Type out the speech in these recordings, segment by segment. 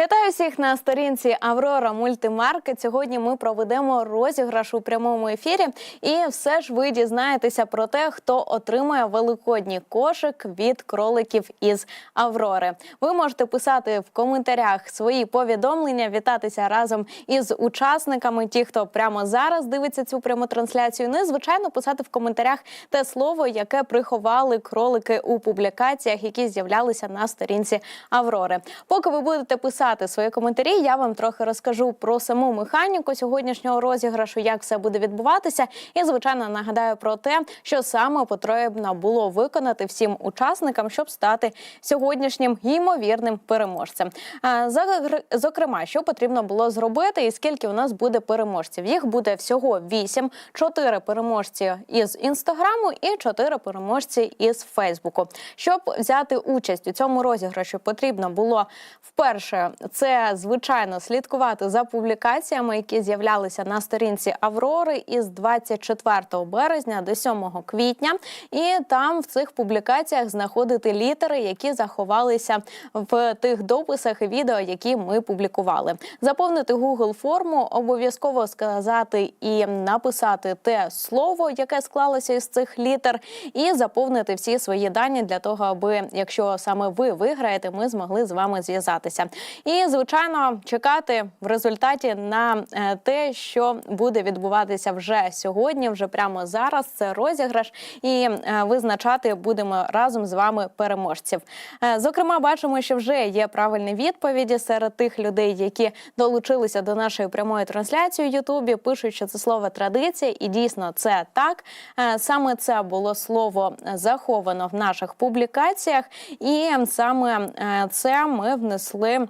Вітаю всіх на сторінці Аврора Мультимаркет. Сьогодні ми проведемо розіграш у прямому ефірі, і все ж ви дізнаєтеся про те, хто отримає великодній кошик від кроликів із Аврори. Ви можете писати в коментарях свої повідомлення, вітатися разом із учасниками. Ті, хто прямо зараз дивиться цю пряму трансляцію. Ну і звичайно писати в коментарях те слово, яке приховали кролики у публікаціях, які з'являлися на сторінці Аврори. Поки ви будете писати свої коментарі, я вам трохи розкажу про саму механіку сьогоднішнього розіграшу, як все буде відбуватися. І звичайно нагадаю про те, що саме потрібно було виконати всім учасникам, щоб стати сьогоднішнім ймовірним переможцем. Зокрема, що потрібно було зробити, і скільки у нас буде переможців. Їх буде всього вісім: чотири переможці із інстаграму і чотири переможці із Фейсбуку. Щоб взяти участь у цьому розіграші, потрібно було вперше це звичайно слідкувати за публікаціями, які з'являлися на сторінці Аврори із 24 березня до 7 квітня, і там в цих публікаціях знаходити літери, які заховалися в тих дописах і відео, які ми публікували. Заповнити Google форму, обов'язково сказати і написати те слово, яке склалося із цих літер, і заповнити всі свої дані для того, аби якщо саме ви виграєте, ми змогли з вами зв'язатися. І звичайно, чекати в результаті на е, те, що буде відбуватися вже сьогодні, вже прямо зараз. Це розіграш, і е, визначати будемо разом з вами переможців. Е, Зокрема, бачимо, що вже є правильні відповіді серед тих людей, які долучилися до нашої прямої трансляції у Ютубі. Пишуть, що це слово традиція, і дійсно це так. Саме це було слово заховано в наших публікаціях, і саме це ми внесли.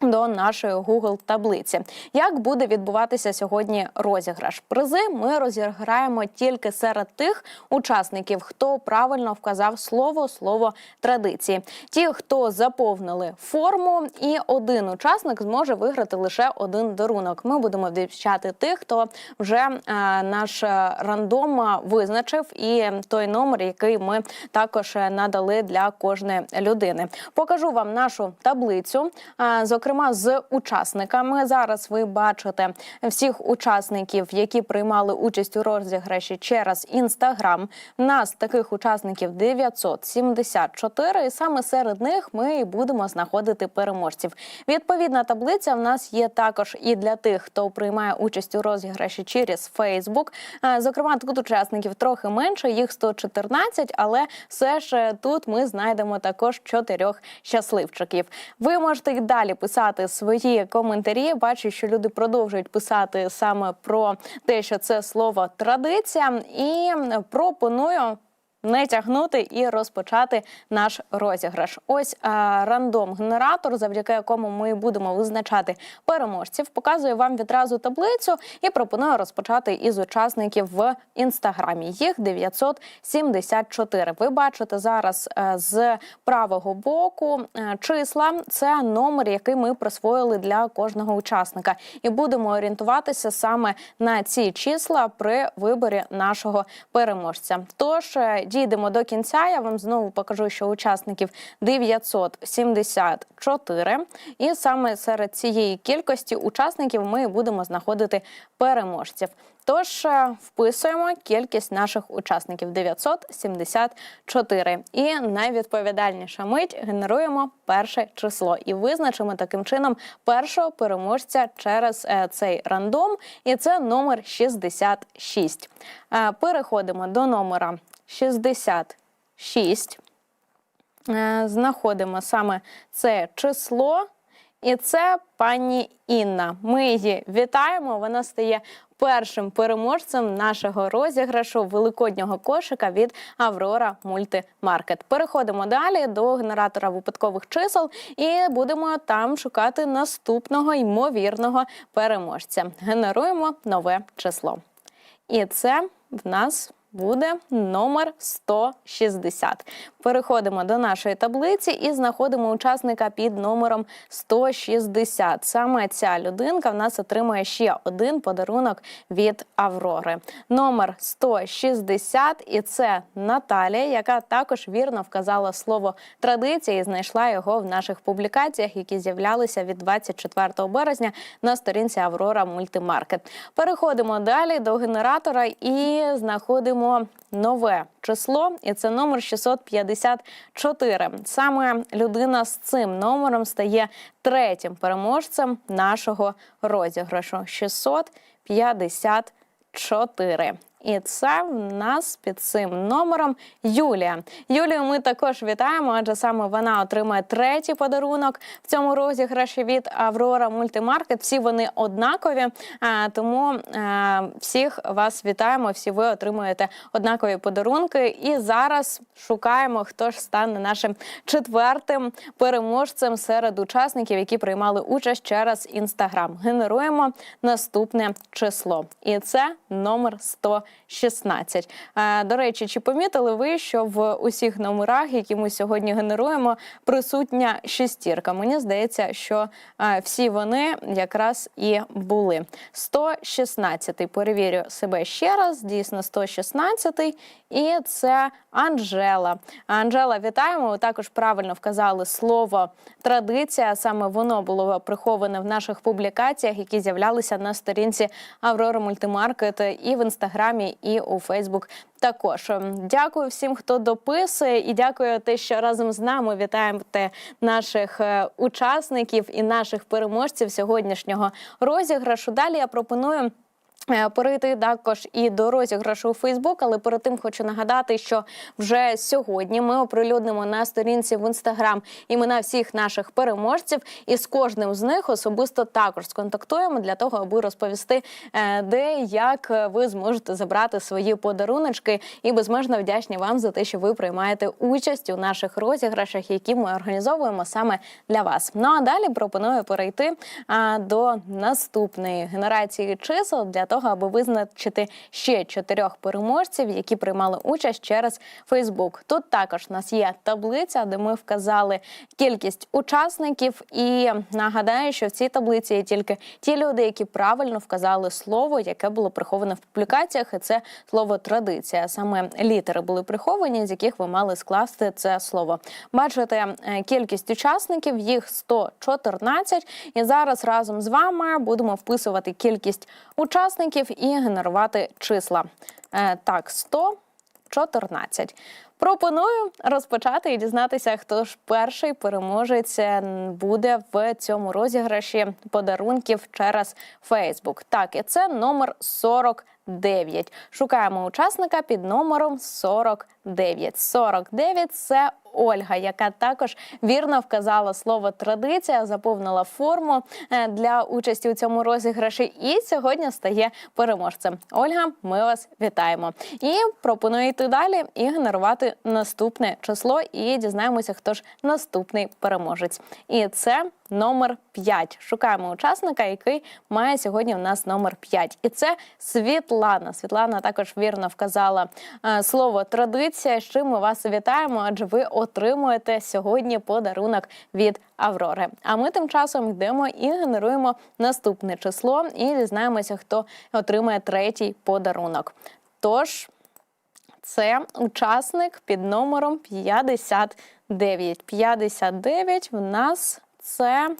До нашої Google таблиці. Як буде відбуватися сьогодні розіграш? Призи ми розіграємо тільки серед тих учасників, хто правильно вказав слово слово традиції. Ті, хто заповнили форму, і один учасник зможе виграти лише один дарунок. Ми будемо відвчати тих, хто вже е, наш е, рандом визначив, і той номер, який ми також е, надали для кожної людини. Покажу вам нашу таблицю. Е, Зокрема, з учасниками зараз ви бачите всіх учасників, які приймали участь у розіграші через інстаграм. Нас таких учасників 974, і саме серед них ми і будемо знаходити переможців. Відповідна таблиця в нас є також і для тих, хто приймає участь у розіграші через Фейсбук. Зокрема, тут учасників трохи менше, їх 114, але все ж е, тут ми знайдемо також чотирьох щасливчиків. Ви можете і далі писати свої коментарі. Бачу, що люди продовжують писати саме про те, що це слово традиція, і пропоную. Не тягнути і розпочати наш розіграш. Ось а, рандом-генератор, завдяки якому ми будемо визначати переможців. Показую вам відразу таблицю і пропоную розпочати із учасників в інстаграмі. Їх 974. Ви бачите зараз е, з правого боку е, числа. Це номер, який ми присвоїли для кожного учасника, і будемо орієнтуватися саме на ці числа при виборі нашого переможця. Тож е, дійдемо до кінця. Я вам знову покажу, що учасників 974. І саме серед цієї кількості учасників ми будемо знаходити переможців. Тож е, вписуємо кількість наших учасників 974. І найвідповідальніша мить генеруємо перше число і визначимо таким чином першого переможця через е, цей рандом. І це номер 66. Е, Переходимо до номера 66. Е, Знаходимо саме це число. І це пані Інна. Ми її вітаємо. Вона стає першим переможцем нашого розіграшу великоднього кошика від Аврора Мультимаркет. Переходимо далі до генератора випадкових чисел і будемо там шукати наступного ймовірного переможця. Генеруємо нове число. І це в нас буде номер 160. переходимо до нашої таблиці і знаходимо учасника під номером 160. Саме ця людинка в нас отримує ще один подарунок від Аврори. Номер 160, і це Наталія, яка також вірно вказала слово традиція і знайшла його в наших публікаціях, які з'являлися від 24 березня на сторінці Аврора Мультимаркет. Переходимо далі до генератора і знаходимо нове число, і це номер 654. Саме людина з цим номером стає третім переможцем нашого розіграшу 654. І це в нас під цим номером Юлія. Юлію ми також вітаємо, адже саме вона отримає третій подарунок в цьому розіграші від Аврора Мультимаркет. Всі вони однакові, тому е, всіх вас вітаємо. Всі ви отримуєте однакові подарунки. І зараз шукаємо, хто ж стане нашим четвертим переможцем серед учасників, які приймали участь через інстаграм. Генеруємо наступне число, і це номер 100. 16. Е, до речі, чи помітили ви, що в усіх номерах, які ми сьогодні генеруємо, присутня шестірка? Мені здається, що е, всі вони якраз і були. 116-й, перевірю себе ще раз. Дійсно, 116, І це Анжела. Анжела, вітаємо. Ви також правильно вказали слово традиція. Саме воно було приховане в наших публікаціях, які з'являлися на сторінці Аврора Мультимаркет і в інстаграмі і у Фейсбук. Також Ем, дякую всім, хто дописує, і дякую те, що разом з нами вітаєте наших е, учасників і наших переможців сьогоднішнього розіграшу. Далі я пропоную. Е, Перейти також і до розіграшу у Фейсбук, але перед тим хочу нагадати, що вже сьогодні ми оприлюднимо на сторінці в інстаграм імена всіх наших переможців, і з кожним з них особисто також сконтактуємо для того, аби розповісти, е, де як ви зможете забрати свої подаруночки. І безмежно вдячні вам за те, що ви приймаєте участь у наших розіграшах, які ми організовуємо саме для вас. Ну а далі пропоную перейти до наступної генерації чисел для того, аби визначити ще чотирьох переможців, які приймали участь через Фейсбук. Тут також у нас є таблиця, де ми вказали кількість учасників. І нагадаю, що в цій таблиці є тільки ті люди, які правильно вказали слово, яке було приховане в публікаціях, і це слово традиція. Саме літери були приховані, з яких ви мали скласти це слово. Бачите, е, кількість учасників їх 114. І зараз разом з вами будемо вписувати кількість учасників і генерувати числа. Е, Так, 114. Пропоную розпочати і дізнатися, хто ж перший переможець е, буде в цьому розіграші подарунків через Фейсбук. Так, і це номер 49. Шукаємо учасника під номером 49. 49 – це Ольга, яка також вірно вказала слово традиція, заповнила форму е, для участі у цьому розіграші і сьогодні стає переможцем. Ольга, ми вас вітаємо. І пропоную йти далі і генерувати наступне число. І дізнаємося, хто ж наступний переможець. І це номер 5. Шукаємо учасника, який має сьогодні у нас номер 5. І це Світлана. Світлана також вірно вказала е, слово традиція. З чим ми вас вітаємо, адже ви отримуєте сьогодні подарунок від Аврори. А ми тим часом йдемо і генеруємо наступне число, і дізнаємося, хто отримає третій подарунок. Тож. Це учасник під номером 59. 59 в нас це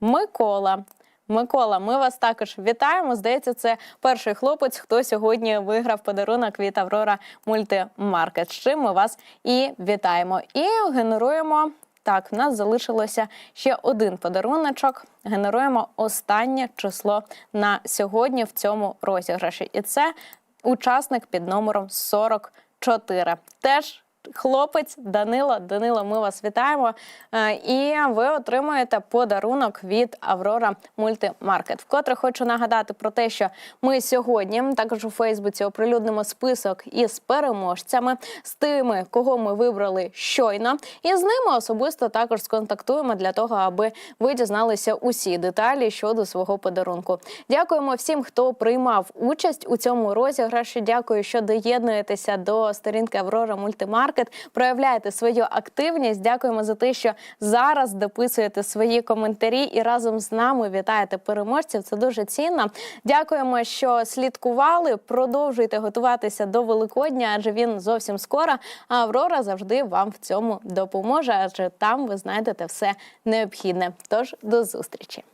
Микола. Микола, ми вас також вітаємо. Здається, це перший хлопець, хто сьогодні виграв подарунок від Аврора Мультимаркет. З чим ми вас і вітаємо. І генеруємо. Так, в нас залишилося ще один подаруночок. Генеруємо останнє число на сьогодні в цьому розіграші. І це учасник під номером 44. Теж хлопець Данило. Данило, ми вас вітаємо. Е, І ви отримуєте подарунок від Аврора Мультимаркет. Вкотре хочу нагадати про те, що ми сьогодні також у Фейсбуці оприлюднимо список із переможцями, з тими, кого ми вибрали щойно, і з ними особисто також сконтактуємо для того, аби ви дізналися усі деталі щодо свого подарунку. Дякуємо всім, хто приймав участь у цьому розіграші. Дякую, що доєднуєтеся до сторінки Аврора Мультимаркет. Маркет. Проявляєте свою активність. Дякуємо за те, що зараз дописуєте свої коментарі і разом з нами вітаєте переможців. Це дуже цінно. Дякуємо, що слідкували. Продовжуйте готуватися до Великодня, адже він зовсім скоро. А Аврора завжди вам в цьому допоможе, адже там ви знайдете все необхідне. Тож до зустрічі.